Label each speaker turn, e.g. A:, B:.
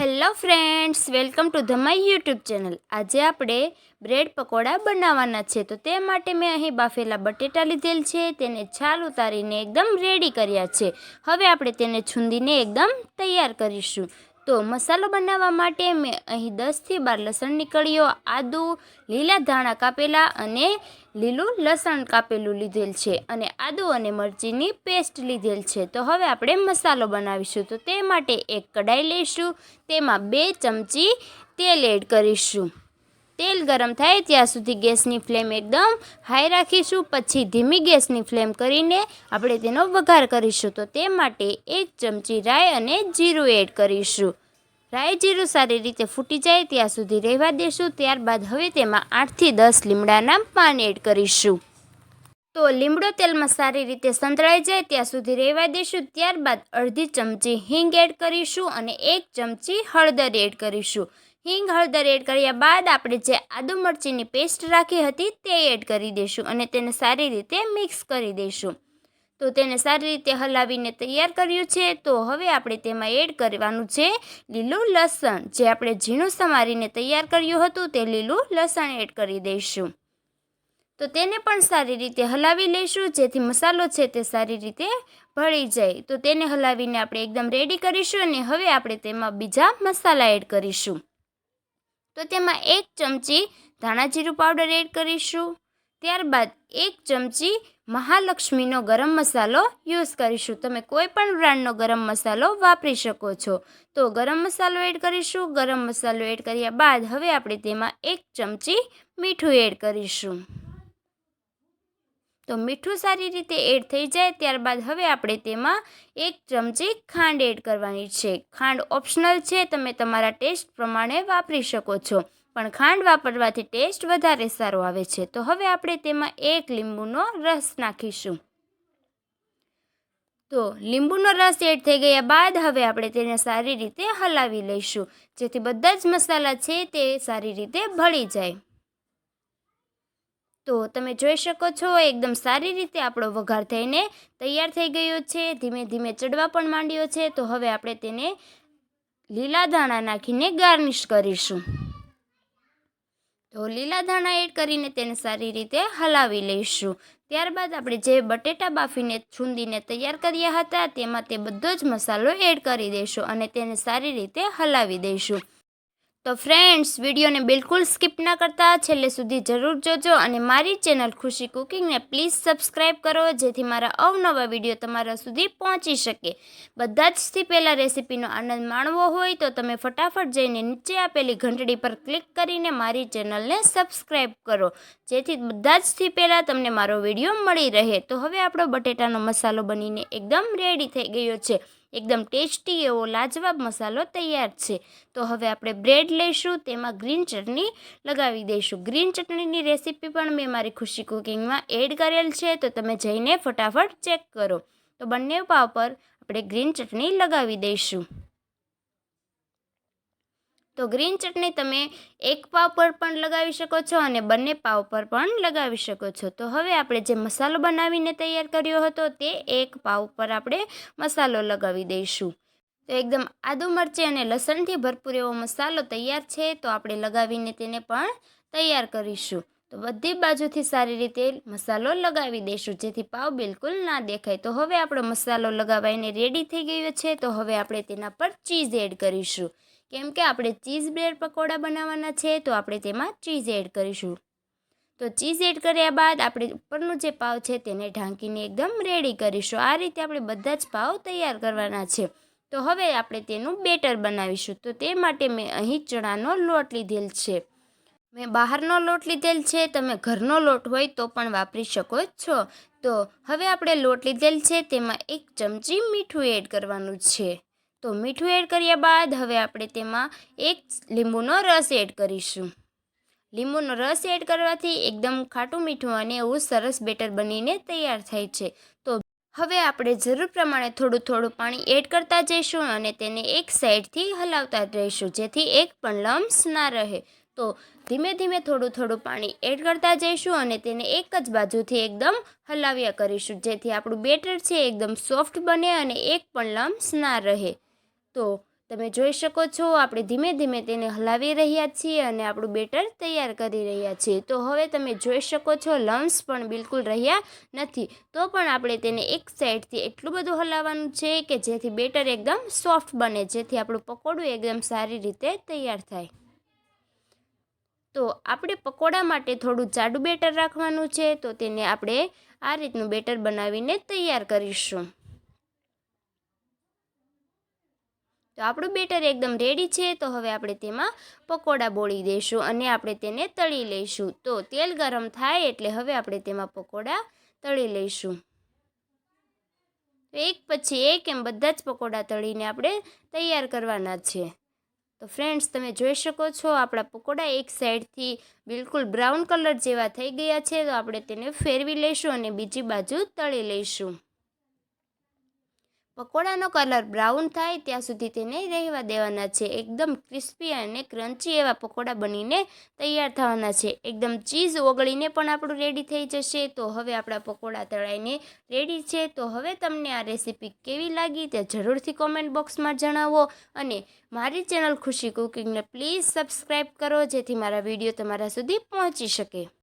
A: Hello friends welcome to the my YouTube channel આજે આપણે bread pakoda બનાવવાના છે. તો તે માટે મેં અહીં બાફેલા બટેટા લીધેલ છે. તેને છાલ ઉતારીને એકદમ રેડી કર્યા છે. હવે આપણે તેને છૂંદીને એકદમ તૈયાર કરીશું. તો મસાલો બનાવવા માટે મેં અહીં દસથી બાર લસણની કળીઓ આદુ, લીલા ધાણા કાપેલા અને લીલું લસણ કાપેલું લીધેલ છે અને આદુ અને મરચીની પેસ્ટ લીધેલ છે. તો હવે આપણે મસાલો બનાવીશું. તો તે માટે એક કઢાઈ લઈશું. તેમાં બે ચમચી તેલ એડ કરીશું. તેલ ગરમ થાય ત્યાં સુધી ગેસની ફ્લેમ એકદમ હાઈ રાખીશું. પછી ધીમી ગેસની ફ્લેમ કરીને આપણે તેનો વઘાર કરીશું. તો તે માટે એક ચમચી રાઈ અને જીરું એડ કરીશું. રાઈ જીરું સારી રીતે ફૂટી જાય ત્યાં સુધી રહેવા દેશું. ત્યારબાદ હવે તેમાં આઠથી દસ લીમડાના પાન એડ કરીશું. તો લીમડો તેલમાં સારી રીતે સંતળાઈ જાય ત્યાં સુધી રહેવા દઈશું ત્યારબાદ અડધી ચમચી હિંગ એડ કરીશું અને એક ચમચી હળદર એડ કરીશું. હિંગ, હળદર એડ કર્યા બાદ આપણે જે આદુ મરચીની પેસ્ટ રાખી હતી તે એડ કરી દઈશું અને તેને સારી રીતે મિક્સ કરી દઈશું. તો તેને સારી રીતે હલાવીને તૈયાર કર્યું છે. તો હવે આપણે તેમાં એડ કરવાનું છે લીલું લસણ. જે આપણે ઝીણું સમારીને તૈયાર કર્યું હતું તે લીલું લસણ એડ કરી દઈશું. તો તેને પણ સારી રીતે હલાવી લઈશું. જેથી મસાલો છે તે સારી રીતે ભળી જાય. તો તેને હલાવીને આપણે એકદમ રેડી કરીશું અને હવે આપણે તેમાં બીજા મસાલા એડ કરીશું. તો તેમાં એક ચમચી ધાણા જીરું પાવડર એડ કરીશું. ત્યારબાદ એક ચમચી મહાલક્ષ્મીનો ગરમ મસાલો યુઝ કરીશું. તમે કોઈ પણ બ્રાન્ડનો ગરમ મસાલો વાપરી શકો છો. તો ગરમ મસાલો એડ કરીશું. ગરમ મસાલો એડ કર્યા બાદ હવે આપણે તેમાં એક ચમચી મીઠું એડ કરીશું. તો મીઠું સારી રીતે એડ થઈ જાય ત્યારબાદ હવે આપણે તેમાં એક ચમચી ખાંડ એડ કરવાની છે. ખાંડ ઓપ્શનલ છે, તમે તમારા ટેસ્ટ પ્રમાણે વાપરી શકો છો. પણ ખાંડ વાપરવાથી ટેસ્ટ વધારે સારો આવે છે. તો હવે આપણે તેમાં એક લીંબુનો રસ નાખીશું. તો લીંબુનો રસ એડ થઈ ગયા બાદ હવે આપણે તેને સારી રીતે હલાવી લઈશું. જેથી બધા જ મસાલા છે તે સારી રીતે ભળી જાય. તો તમે જોઈ શકો છો, એકદમ સારી રીતે આપણો વઘાર થઈને તૈયાર થઈ ગયો છે. ધીમે ધીમે ચડવા પણ માંડ્યો છે. તો હવે આપણે તેને લીલા ધાણા નાખીને ગાર્નિશ કરીશું. તો લીલા ધાણા એડ કરીને તેને સારી રીતે હલાવી લઈશું. ત્યારબાદ આપણે જે બટેટા બાફીને છૂંદીને તૈયાર કર્યા હતા, તેમાં તે બધો જ મસાલો એડ કરી દઈશું અને તેને સારી રીતે હલાવી દઈશું. તો ફ્રેન્ડ્સ વિડીયોને બિલકુલ સ્કીપ ના કરતા છેલ્લે સુધી જરૂર જોજો અને મારી ચેનલ ખુશી કુકિંગને પ્લીઝ સબસ્ક્રાઈબ કરો, જેથી મારા અવનવા વીડિયો તમારા સુધી પહોંચી શકે. બધા જથી પહેલાં રેસીપીનો આનંદ માણવો હોય તો તમે ફટાફટ જઈને નીચે આપેલી ઘંટડી પર ક્લિક કરીને મારી ચેનલને સબસ્ક્રાઈબ કરો, જેથી બધા જથી પહેલાં તમને મારો વીડિયો મળી રહે. તો હવે આપણો બટેટાનો મસાલો બનીને એકદમ રેડી થઈ ગયો છે. એકદમ ટેસ્ટી એવો લાજવાબ મસાલો તૈયાર છે. તો હવે આપણે બ્રેડ લઈશું, તેમાં ગ્રીન ચટણી લગાવી દઈશું. ગ્રીન ચટણીની રેસીપી પણ મેં મારી ખુશી કુકિંગમાં એડ કરેલ છે, તો તમે જઈને ફટાફટ ચેક કરો. તો બંને પાવ પર આપણે ગ્રીન ચટણી લગાવી દઈશું. તો ગ્રીન ચટણી તમે એક પાવ પર પણ લગાવી શકો છો અને બંને પાવ પર પણ લગાવી શકો છો. તો હવે આપણે જે મસાલો બનાવીને તૈયાર કર્યો હતો તે એક પાવ પર આપણે મસાલો લગાવી દઈશું. તો એકદમ આદુ મરચી અને લસણથી ભરપૂર એવો મસાલો તૈયાર છે તો આપણે લગાવીને તેને પણ તૈયાર કરીશું. તો બધી બાજુથી સારી રીતે મસાલો લગાવી દઈશું જેથી પાવ બિલકુલ ના દેખાય. તો હવે આપણો મસાલો લગાવાઈને રેડી થઈ ગયો છે. તો હવે આપણે તેના પર ચીઝ એડ કરીશું. કેમ કે આપણે ચીઝ બ્રેડ પકોડા બનાવવાના છે, તો આપણે તેમાં ચીઝ એડ કરીશું. તો ચીઝ એડ કર્યા બાદ આપણે ઉપરનું જે પાવ છે તેને ઢાંકીને એકદમ રેડી કરીશું. આ રીતે આપણે બધા જ પાવ તૈયાર કરવાના છે. તો હવે આપણે તેનું બેટર બનાવીશું. તો તે માટે મેં અહીં ચણાનો લોટ લીધેલ છે. મેં બહારનો લોટ લીધેલ છે, તમે ઘરનો લોટ હોય તો પણ વાપરી શકો છો. તો હવે આપણે લોટ લીધેલ છે, તેમાં એક ચમચી મીઠું એડ કરવાનું છે. તો મીઠું એડ કર્યા બાદ હવે આપણે તેમાં એક લીંબુનો રસ એડ કરીશું. લીંબુનો રસ એડ કરવાથી એકદમ ખાટું મીઠું અને એવું સરસ બેટર બનીને તૈયાર થાય છે. તો હવે આપણે જરૂર પ્રમાણે થોડું થોડું પાણી એડ કરતા જઈશું અને તેને એક સાઈડથી હલાવતા રહીશું જેથી એક પણ લમ્સ ના રહે. તો ધીમે ધીમે થોડું થોડું પાણી એડ કરતા જઈશું અને તેને એક જ બાજુથી એકદમ હલાવ્યા કરીશું, જેથી આપણું બેટર છે, એકદમ સોફ્ટ બને અને એક પણ લમ્સ ના રહે. તો તમે જોઈ શકો છો, આપણે ધીમે ધીમે તેને હલાવી રહ્યા છીએ અને આપણું બેટર તૈયાર કરી રહ્યા છીએ. તો હવે તમે જોઈ શકો છો, લમ્સ પણ બિલકુલ રહ્યા નથી. તો પણ આપણે તેને એક સાઈડથી એટલું બધું હલાવવાનું છે કે જેથી બેટર એકદમ સોફ્ટ બને, જેથી આપણું પકોડું એકદમ સારી રીતે તૈયાર થાય. તો આપણે પકોડા માટે થોડું જાડું બેટર રાખવાનું છે, તો તેને આપણે આ રીતનું બેટર બનાવીને તૈયાર કરીશું. તો આપણું બેટર એકદમ રેડી છે, તો હવે આપણે તેમાં પકોડા બોળી દઈશું અને આપણે તેને તળી લઈશું. તો તેલ ગરમ થાય એટલે હવે આપણે તેમાં પકોડા તળી લઈશું. એક પછી એક એમ બધા જ પકોડા તળીને આપણે તૈયાર કરવાના છે. તો ફ્રેન્ડ્સ તમે જોઈ શકો છો આપણા પકોડા એક સાઈડથી બિલકુલ બ્રાઉન કલર જેવા થઈ ગયા છે, તો આપણે તેને ફેરવી લઈશું અને બીજી બાજુ તળી લઈશું. પકોડાનો કલર બ્રાઉન થાય ત્યાં સુધી તેને રહેવા દેવાના છે. એકદમ ક્રિસ્પી અને ક્રન્ચી એવા પકોડા બનીને તૈયાર થવાના છે. એકદમ ચીઝ ઓગળીને પણ આપણું રેડી થઈ જશે. તો હવે આપણા પકોડા તળાઈને રેડી છે. તો હવે તમને આ રેસીપી કેવી લાગી તે જરૂરથી કોમેન્ટ બોક્સમાં જણાવો. અને મારી ચેનલ ખુશી કુકિંગને પ્લીઝ સબસ્ક્રાઈબ કરો, જેથી મારા વીડિયો તમારા સુધી પહોંચી શકે.